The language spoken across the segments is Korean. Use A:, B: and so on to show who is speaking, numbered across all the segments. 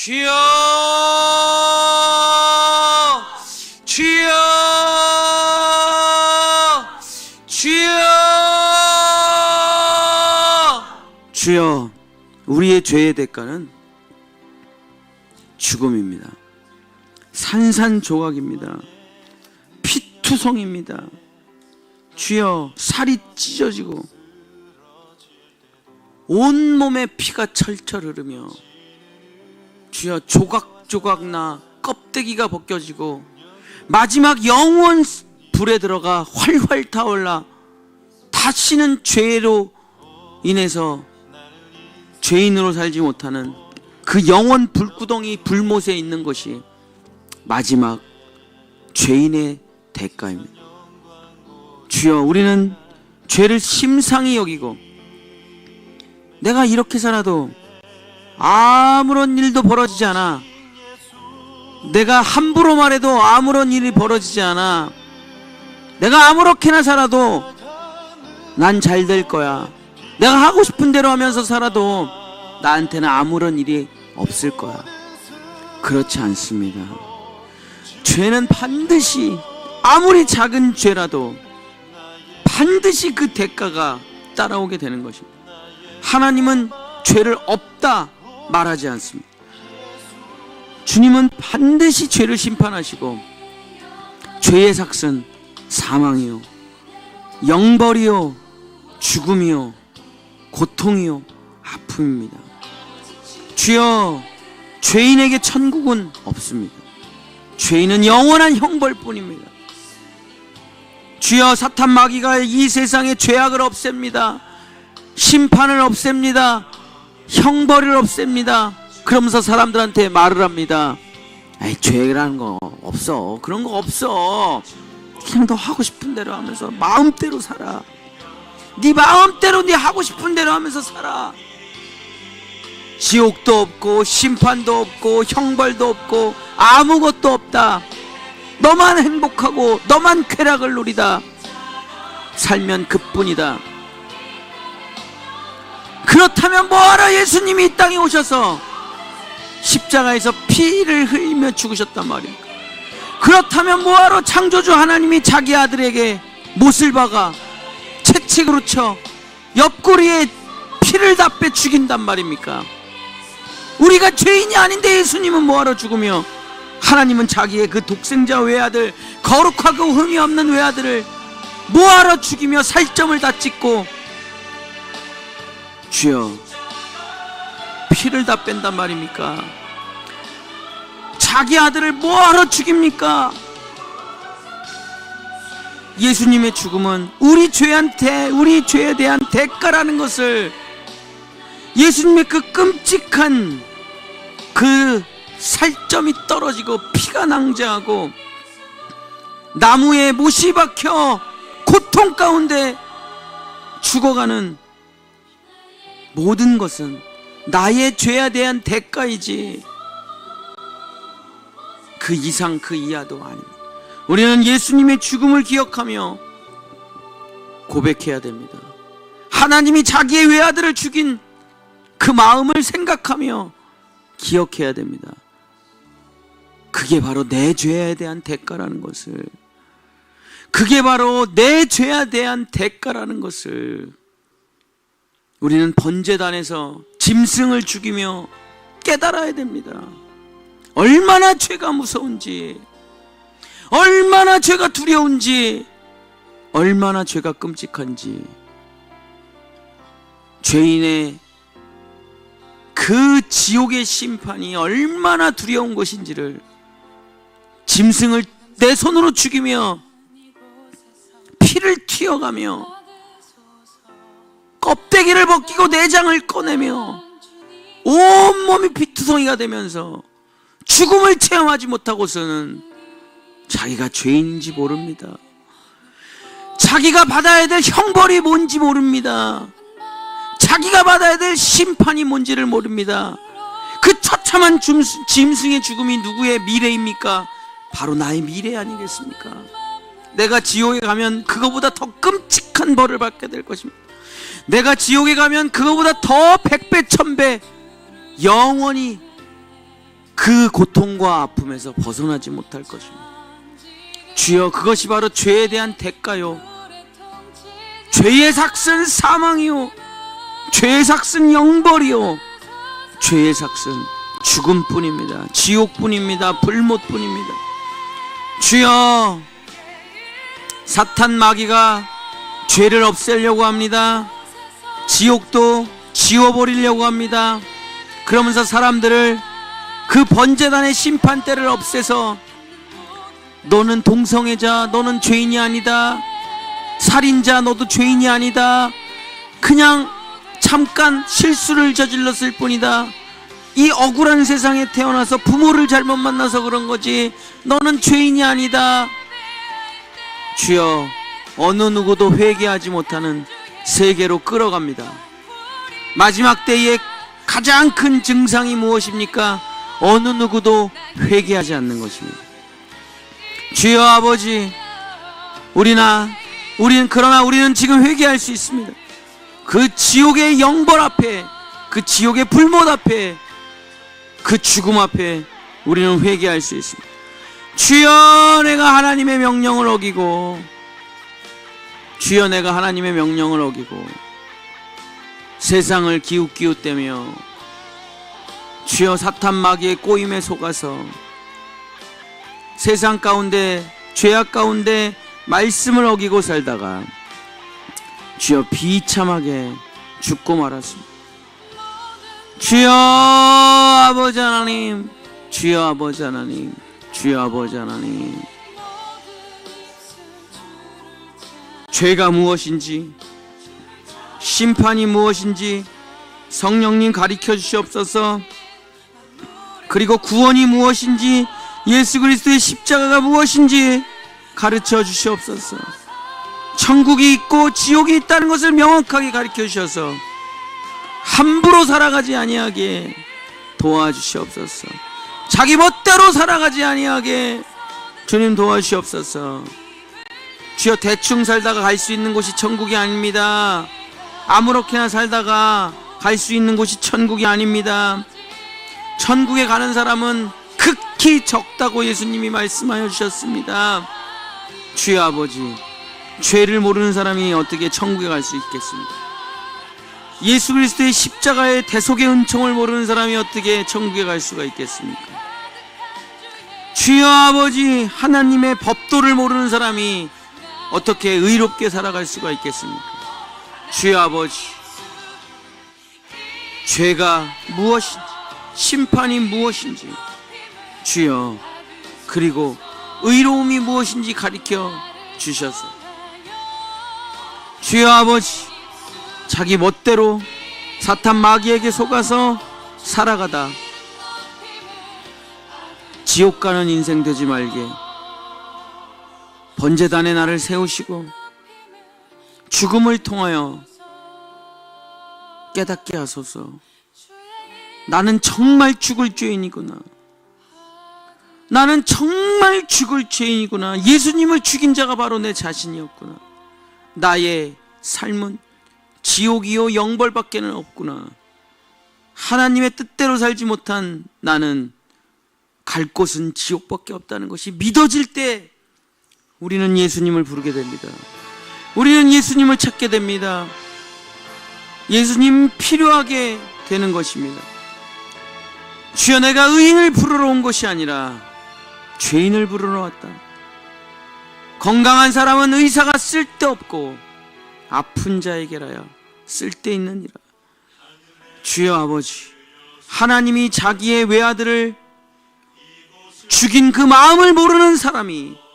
A: 주여 주여 주여 주여 우리의 죄의 대가는 죽음입니다. 산산조각입니다. 피투성입니다. 주여 살이 찢어지고 온 몸에 피가 철철 흐르며 주여 조각조각 나 껍데기가 벗겨지고 마지막 영원 불에 들어가 활활 타올라 다시는 죄로 인해서 죄인으로 살지 못하는 그 영원 불구덩이 불못에 있는 것이 마지막 죄인의 대가입니다. 주여 우리는 죄를 심상히 여기고 내가 이렇게 살아도 아무런 일도 벌어지지 않아. 내가 함부로 말해도 아무런 일이 벌어지지 않아. 내가 아무렇게나 살아도 난 잘 될 거야. 내가 하고 싶은 대로 하면서 살아도 나한테는 아무런 일이 없을 거야. 그렇지 않습니다. 죄는 반드시 아무리 작은 죄라도 반드시 그 대가가 따라오게 되는 것입니다. 하나님은 죄를 없다 말하지 않습니다. 주님은 반드시 죄를 심판하시고 죄의 삭은 사망이요 영벌이요 죽음이요 고통이요 아픔입니다. 주여 죄인에게 천국은 없습니다. 죄인은 영원한 형벌뿐입니다. 주여 사탄 마귀가 이 세상의 죄악을 없앱니다. 심판을 없앱니다. 형벌을 없앱니다. 그러면서 사람들한테 말을 합니다. 에이, 죄라는 거 없어. 그런 거 없어. 그냥 너 하고 싶은 대로 하면서 마음대로 살아. 네 마음대로 네 하고 싶은 대로 하면서 살아. 지옥도 없고 심판도 없고 형벌도 없고 아무것도 없다. 너만 행복하고 너만 쾌락을 누리다. 살면 그뿐이다. 그렇다면 뭐하러 예수님이 이 땅에 오셔서 십자가에서 피를 흘리며 죽으셨단 말입니까? 그렇다면 뭐하러 창조주 하나님이 자기 아들에게 못을 박아 채찍으로 쳐 옆구리에 피를 다 빼 죽인단 말입니까? 우리가 죄인이 아닌데 예수님은 뭐하러 죽으며 하나님은 자기의 그 독생자 외아들 거룩하고 흠이 없는 외아들을 뭐하러 죽이며 살점을 다 찍고 주여 피를 다 뺀단 말입니까? 자기 아들을 뭐하러 죽입니까? 예수님의 죽음은 우리 죄한테 우리 죄에 대한 대가라는 것을 예수님의 그 끔찍한 그 살점이 떨어지고 피가 낭자하고 나무에 못이 박혀 고통 가운데 죽어가는 모든 것은 나의 죄에 대한 대가이지 그 이상 그 이하도 아닙니다. 우리는 예수님의 죽음을 기억하며 고백해야 됩니다. 하나님이 자기의 외아들을 죽인 그 마음을 생각하며 기억해야 됩니다. 그게 바로 내 죄에 대한 대가라는 것을 그게 바로 내 죄에 대한 대가라는 것을 우리는 번제단에서 짐승을 죽이며 깨달아야 됩니다. 얼마나 죄가 무서운지, 얼마나 죄가 두려운지, 얼마나 죄가 끔찍한지, 죄인의 그 지옥의 심판이 얼마나 두려운 것인지를 짐승을 내 손으로 죽이며 피를 튀어가며 껍데기를 벗기고 내장을 꺼내며 온몸이 피투성이가 되면서 죽음을 체험하지 못하고서는 자기가 죄인인지 모릅니다. 자기가 받아야 될 형벌이 뭔지 모릅니다. 자기가 받아야 될 심판이 뭔지를 모릅니다. 그 처참한 짐승의 죽음이 누구의 미래입니까? 바로 나의 미래 아니겠습니까? 내가 지옥에 가면 그거보다 더 끔찍한 벌을 받게 될 것입니다. 내가 지옥에 가면 그거보다 더 백배 천배 영원히 그 고통과 아픔에서 벗어나지 못할 것입니다. 주여 그것이 바로 죄에 대한 대가요. 죄의 삭은 사망이요. 죄의 삭은 영벌이요. 죄의 삭은 죽음뿐입니다. 지옥뿐입니다. 불못뿐입니다. 주여 사탄 마귀가 죄를 없애려고 합니다. 지옥도 지워버리려고 합니다. 그러면서 사람들을 그 번제단의 심판대를 없애서 너는 동성애자, 너는 죄인이 아니다. 살인자, 너도 죄인이 아니다. 그냥 잠깐 실수를 저질렀을 뿐이다. 이 억울한 세상에 태어나서 부모를 잘못 만나서 그런 거지. 너는 죄인이 아니다. 주여, 어느 누구도 회개하지 못하는 세계로 끌어갑니다. 마지막 때의 가장 큰 증상이 무엇입니까? 어느 누구도 회개하지 않는 것입니다. 주여 아버지, 우리나 우리는 그러나 우리는 지금 회개할 수 있습니다. 그 지옥의 영벌 앞에, 그 지옥의 불못 앞에, 그 죽음 앞에 우리는 회개할 수 있습니다. 주여 내가 하나님의 명령을 어기고 주여 내가 하나님의 명령을 어기고 세상을 기웃기웃대며 주여 사탄 마귀의 꼬임에 속아서 세상 가운데 죄악 가운데 말씀을 어기고 살다가 주여 비참하게 죽고 말았습니다. 주여 아버지 하나님, 주여 아버지 하나님, 주여 아버지 하나님. 죄가 무엇인지, 심판이 무엇인지 성령님 가르쳐 주시옵소서. 그리고 구원이 무엇인지 예수 그리스도의 십자가가 무엇인지 가르쳐 주시옵소서. 천국이 있고 지옥이 있다는 것을 명확하게 가르쳐 주셔서 함부로 살아가지 아니하게 도와주시옵소서. 자기 멋대로 살아가지 아니하게 주님 도와주시옵소서. 주여 대충 살다가 갈 수 있는 곳이 천국이 아닙니다. 아무렇게나 살다가 갈 수 있는 곳이 천국이 아닙니다. 천국에 가는 사람은 극히 적다고 예수님이 말씀하여 주셨습니다. 주여 아버지, 죄를 모르는 사람이 어떻게 천국에 갈 수 있겠습니까? 예수 그리스도의 십자가의 대속의 은총을 모르는 사람이 어떻게 천국에 갈 수가 있겠습니까? 주여 아버지, 하나님의 법도를 모르는 사람이 어떻게 의롭게 살아갈 수가 있겠습니까? 주여 아버지, 죄가 무엇인지, 심판이 무엇인지, 주여, 그리고 의로움이 무엇인지 가르쳐 주셔서, 주여 아버지, 자기 멋대로 사탄 마귀에게 속아서 살아가다. 지옥 가는 인생 되지 말게 번제단에 나를 세우시고 죽음을 통하여 깨닫게 하소서. 나는 정말 죽을 죄인이구나. 나는 정말 죽을 죄인이구나. 예수님을 죽인 자가 바로 내 자신이었구나. 나의 삶은 지옥이요 영벌밖에는 없구나. 하나님의 뜻대로 살지 못한 나는 갈 곳은 지옥밖에 없다는 것이 믿어질 때 우리는 예수님을 부르게 됩니다. 우리는 예수님을 찾게 됩니다. 예수님 필요하게 되는 것입니다. 주여 내가 의인을 부르러 온 것이 아니라 죄인을 부르러 왔다. 건강한 사람은 의사가 쓸데없고 아픈 자에게라야 쓸데있느니라. 주여 아버지, 하나님이 자기의 외아들을 죽인 그 마음을 모르는 사람이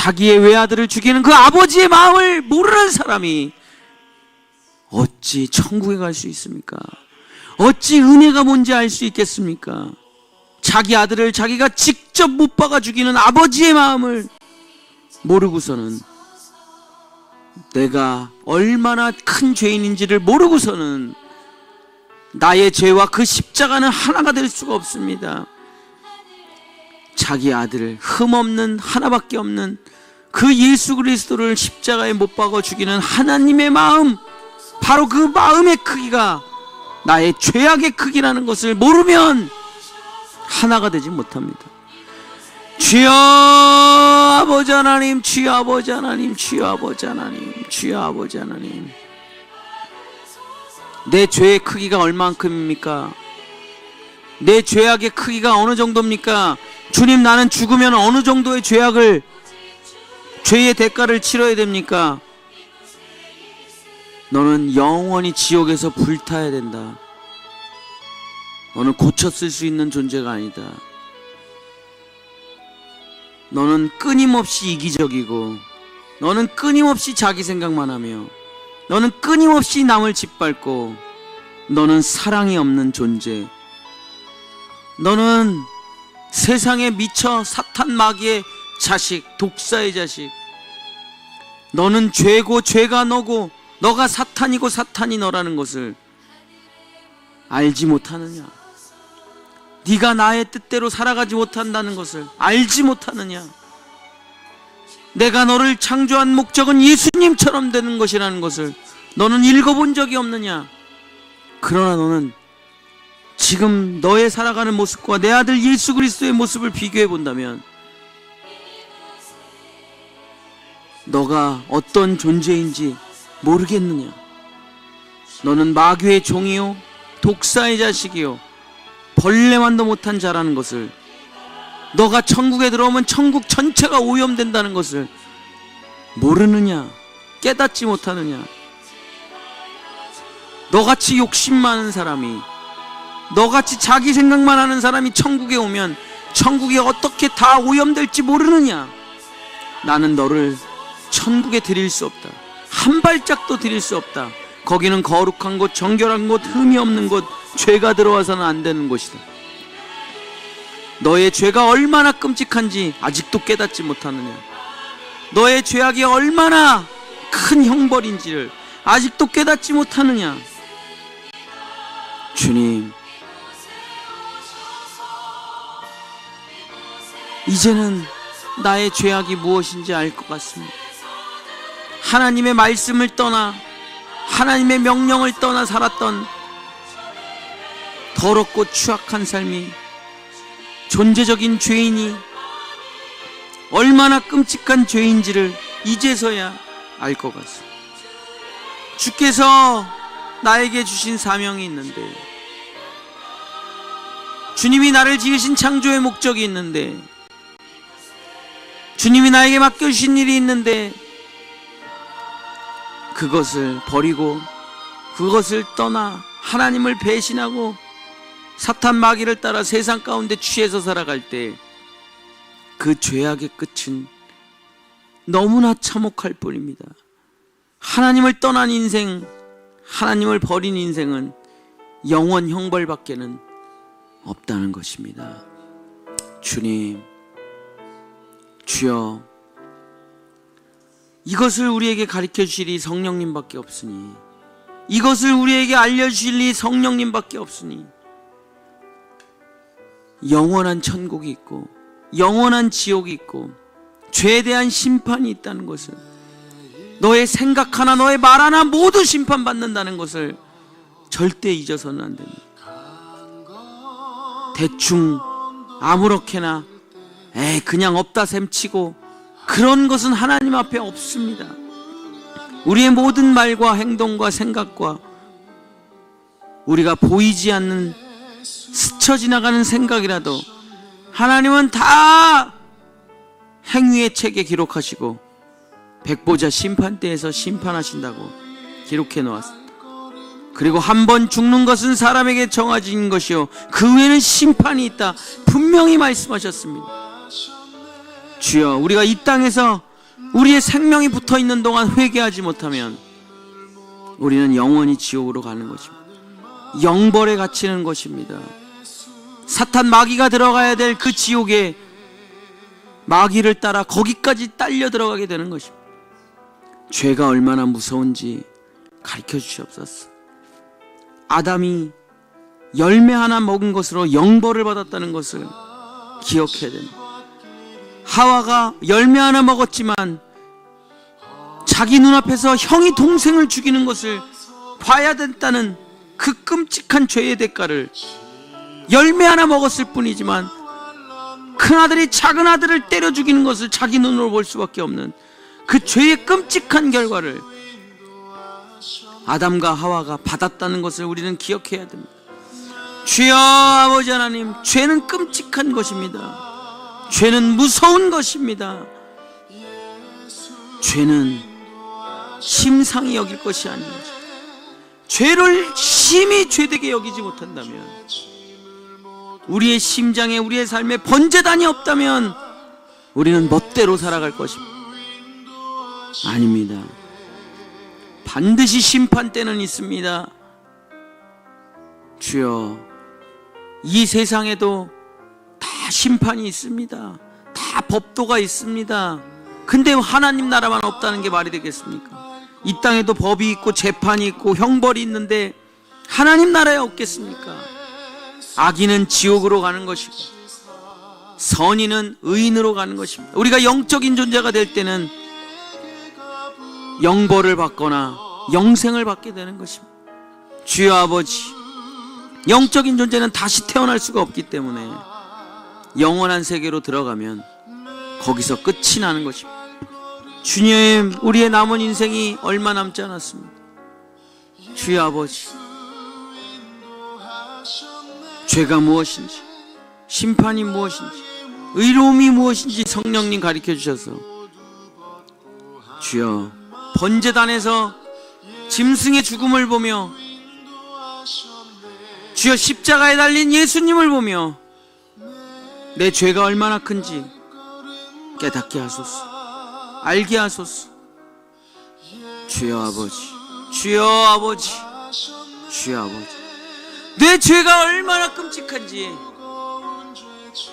A: 자기의 외아들을 죽이는 그 아버지의 마음을 모르는 사람이 어찌 천국에 갈 수 있습니까? 어찌 은혜가 뭔지 알 수 있겠습니까? 자기 아들을 자기가 직접 못 박아 죽이는 아버지의 마음을 모르고서는 내가 얼마나 큰 죄인인지를 모르고서는 나의 죄와 그 십자가는 하나가 될 수가 없습니다. 자기 아들을 흠없는 하나밖에 없는 그 예수 그리스도를 십자가에 못 박아 죽이는 하나님의 마음 바로 그 마음의 크기가 나의 죄악의 크기라는 것을 모르면 하나가 되지 못합니다. 주여 아버지 하나님, 주여 아버지 하나님, 주여 아버지 하나님, 주여 아버지 하나님. 내 죄의 크기가 얼만큼입니까? 내 죄악의 크기가 어느 정도입니까? 주님 나는 죽으면 어느 정도의 죄악을 죄의 대가를 치러야 됩니까? 너는 영원히 지옥에서 불타야 된다. 너는 고쳤을 수 있는 존재가 아니다. 너는 끊임없이 이기적이고, 너는 끊임없이 자기 생각만 하며, 너는 끊임없이 남을 짓밟고, 너는 사랑이 없는 존재. 너는 세상에 미쳐 사탄 마귀의 자식, 독사의 자식. 너는 죄고 죄가 너고 너가 사탄이고 사탄이 너라는 것을 알지 못하느냐? 네가 나의 뜻대로 살아가지 못한다는 것을 알지 못하느냐? 내가 너를 창조한 목적은 예수님처럼 되는 것이라는 것을 너는 읽어본 적이 없느냐? 그러나 너는 지금 너의 살아가는 모습과 내 아들 예수 그리스도의 모습을 비교해 본다면 너가 어떤 존재인지 모르겠느냐? 너는 마귀의 종이요, 독사의 자식이요, 벌레만도 못한 자라는 것을, 너가 천국에 들어오면 천국 전체가 오염된다는 것을 모르느냐? 깨닫지 못하느냐? 너같이 욕심 많은 사람이, 너같이 자기 생각만 하는 사람이 천국에 오면 천국이 어떻게 다 오염될지 모르느냐? 나는 너를 천국에 드릴 수 없다. 한 발짝도 드릴 수 없다. 거기는 거룩한 곳, 정결한 곳, 흠이 없는 곳, 죄가 들어와서는 안 되는 곳이다. 너의 죄가 얼마나 끔찍한지 아직도 깨닫지 못하느냐? 너의 죄악이 얼마나 큰 형벌인지를 아직도 깨닫지 못하느냐? 주님, 이제는 나의 죄악이 무엇인지 알 것 같습니다. 하나님의 말씀을 떠나 하나님의 명령을 떠나 살았던 더럽고 추악한 삶이 존재적인 죄인이 얼마나 끔찍한 죄인지를 이제서야 알 것 같습니다. 주께서 나에게 주신 사명이 있는데 주님이 나를 지으신 창조의 목적이 있는데 주님이 나에게 맡겨주신 일이 있는데 그것을 버리고 그것을 떠나 하나님을 배신하고 사탄 마귀를 따라 세상 가운데 취해서 살아갈 때 그 죄악의 끝은 너무나 참혹할 뿐입니다. 하나님을 떠난 인생, 하나님을 버린 인생은 영원 형벌밖에는 없다는 것입니다. 주님, 주여, 이것을 우리에게 가르쳐 주시리 성령님밖에 없으니, 이것을 우리에게 알려 주실리 성령님밖에 없으니, 영원한 천국이 있고, 영원한 지옥이 있고, 죄에 대한 심판이 있다는 것을, 너의 생각 하나, 너의 말 하나 모두 심판받는다는 것을 절대 잊어서는 안 됩니다. 대충 아무렇게나 에 그냥 없다 셈치고 그런 것은 하나님 앞에 없습니다. 우리의 모든 말과 행동과 생각과 우리가 보이지 않는 스쳐 지나가는 생각이라도 하나님은 다 행위의 책에 기록하시고 백보자 심판대에서 심판하신다고 기록해 놓았습니다. 그리고 한 번 죽는 것은 사람에게 정해진 것이요 그 외에는 심판이 있다 분명히 말씀하셨습니다. 주여 우리가 이 땅에서 우리의 생명이 붙어 있는 동안 회개하지 못하면 우리는 영원히 지옥으로 가는 것입니다. 영벌에 갇히는 것입니다. 사탄 마귀가 들어가야 될 그 지옥에 마귀를 따라 거기까지 딸려 들어가게 되는 것입니다. 죄가 얼마나 무서운지 가르쳐 주시옵소서. 아담이 열매 하나 먹은 것으로 영벌을 받았다는 것을 기억해야 됩니다. 하와가 열매 하나 먹었지만 자기 눈앞에서 형이 동생을 죽이는 것을 봐야 된다는 그 끔찍한 죄의 대가를 열매 하나 먹었을 뿐이지만 큰 아들이 작은 아들을 때려 죽이는 것을 자기 눈으로 볼 수밖에 없는 그 죄의 끔찍한 결과를 아담과 하와가 받았다는 것을 우리는 기억해야 됩니다. 주여 아버지 하나님, 죄는 끔찍한 것입니다. 죄는 무서운 것입니다. 죄는 심상히 여길 것이 아닙니다. 죄를 심히 죄되게 여기지 못한다면 우리의 심장에 우리의 삶에 번제단이 없다면 우리는 멋대로 살아갈 것입니다. 아닙니다. 반드시 심판 때는 있습니다. 주여, 이 세상에도 다 심판이 있습니다. 다 법도가 있습니다. 근데 하나님 나라만 없다는 게 말이 되겠습니까? 이 땅에도 법이 있고 재판이 있고 형벌이 있는데 하나님 나라에 없겠습니까? 악인은 지옥으로 가는 것이고 선인은 의인으로 가는 것입니다. 우리가 영적인 존재가 될 때는 영벌을 받거나 영생을 받게 되는 것입니다. 주여 아버지, 영적인 존재는 다시 태어날 수가 없기 때문에 영원한 세계로 들어가면 거기서 끝이 나는 것입니다. 주님, 우리의 남은 인생이 얼마 남지 않았습니다. 주여 아버지, 죄가 무엇인지, 심판이 무엇인지, 의로움이 무엇인지 성령님 가르쳐 주셔서 주여 번제단에서 짐승의 죽음을 보며 주여 십자가에 달린 예수님을 보며 내 죄가 얼마나 큰지 깨닫게 하소서. 알게 하소서. 주여 아버지 주여 아버지 주여 아버지. 내 죄가 얼마나 끔찍한지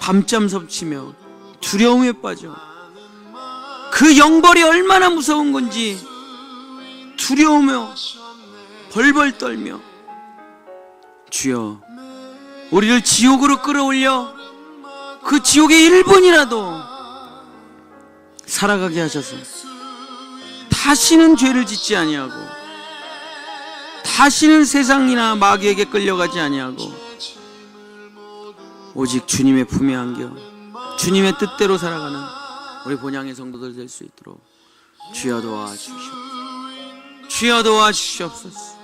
A: 밤잠 섭치며 두려움에 빠져 그 영벌이 얼마나 무서운 건지 두려우며 벌벌 떨며 주여 우리를 지옥으로 끌어올려 그 지옥의 1분이라도 살아가게 하셔서 다시는 죄를 짓지 아니하고 다시는 세상이나 마귀에게 끌려가지 아니하고 오직 주님의 품에 안겨 주님의 뜻대로 살아가는 우리 본향의 성도들 될 수 있도록 주여 도와주시옵소서 주여 도와주시옵소서.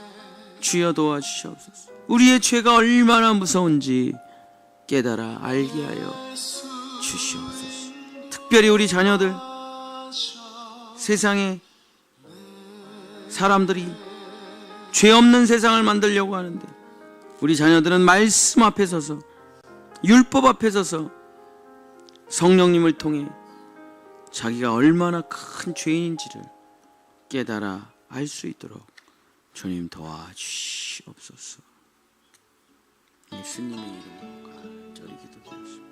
A: 주여 도와주시옵소서. 우리의 죄가 얼마나 무서운지 깨달아 알게 하여 주시옵소서 특별히 우리 자녀들 세상에 사람들이 죄 없는 세상을 만들려고 하는데 우리 자녀들은 말씀 앞에 서서 율법 앞에 서서 성령님을 통해 자기가 얼마나 큰 죄인인지를 깨달아 알 수 있도록 주님 도와주시옵소서. 예수님의 이름으로 간절히 기도드렸습니다.